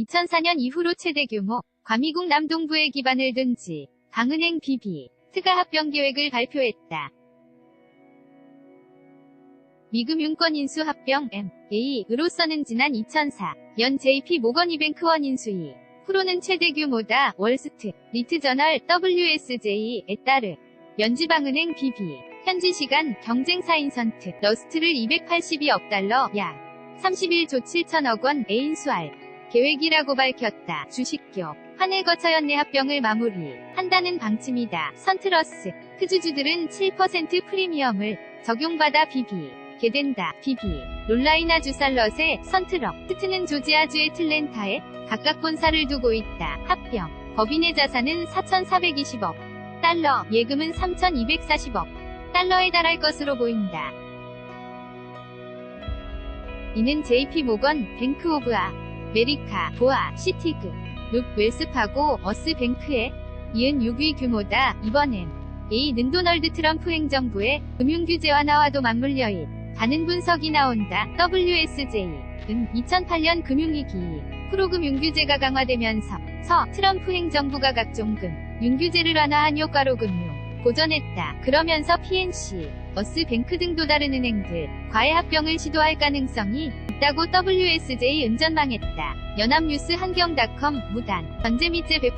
2004년 이후로 최대 규모 과미국 남동부에 기반을 둔 지, 강은행 BB, 트가 합병 계획을 발표했다. 미금 융권 인수 합병 M.A.으로서는 지난 2004년 JP 모건 이뱅크 원 인수이 프로는 최대 규모다 월스트 리트 저널 WSJ에 따르. 연지방은행 BB 현지 시간 경쟁사 인선트 러스트를 282억 달러 약 31조 7천억 원에 인수할 계획이라고 밝혔다. 주식교 한해 거쳐 연내 합병을 마무리한다는 방침이다. 선트러스 크주주들은 7% 프리미엄을 적용받아 BB 개된다. BB 롤라이나 주살럿의 선트럭 트트는 조지아주의 틀렌타에 각각 본사를 두고 있다. 합병 법인의 자산은 4,420억 달러 예금은 3,240억 달러에 달할 것으로 보인다. 이는 JP 모건, 뱅크 오브 아, 메리카, 보아, 시티그, 룩, 웰스파고, 어스뱅크에 이은 6위 규모다. 이번엔 A 는도널드 트럼프 행정부의 금융규제 완화와도 맞물려 가는 분석이 나온다. WSJ은 2008년 금융위기 프로금융규제가 강화되면서 서 트럼프 행정부가 각종 금, 윤규제를 완화한 효과로 금융 고전했다. 그러면서 PNC, 어스뱅크 등또 다른 은행들 과외 합병을 시도할 가능성이 있다고 WSJ 은전망했다. 연합뉴스 한경닷컴 무단 전제미제 배포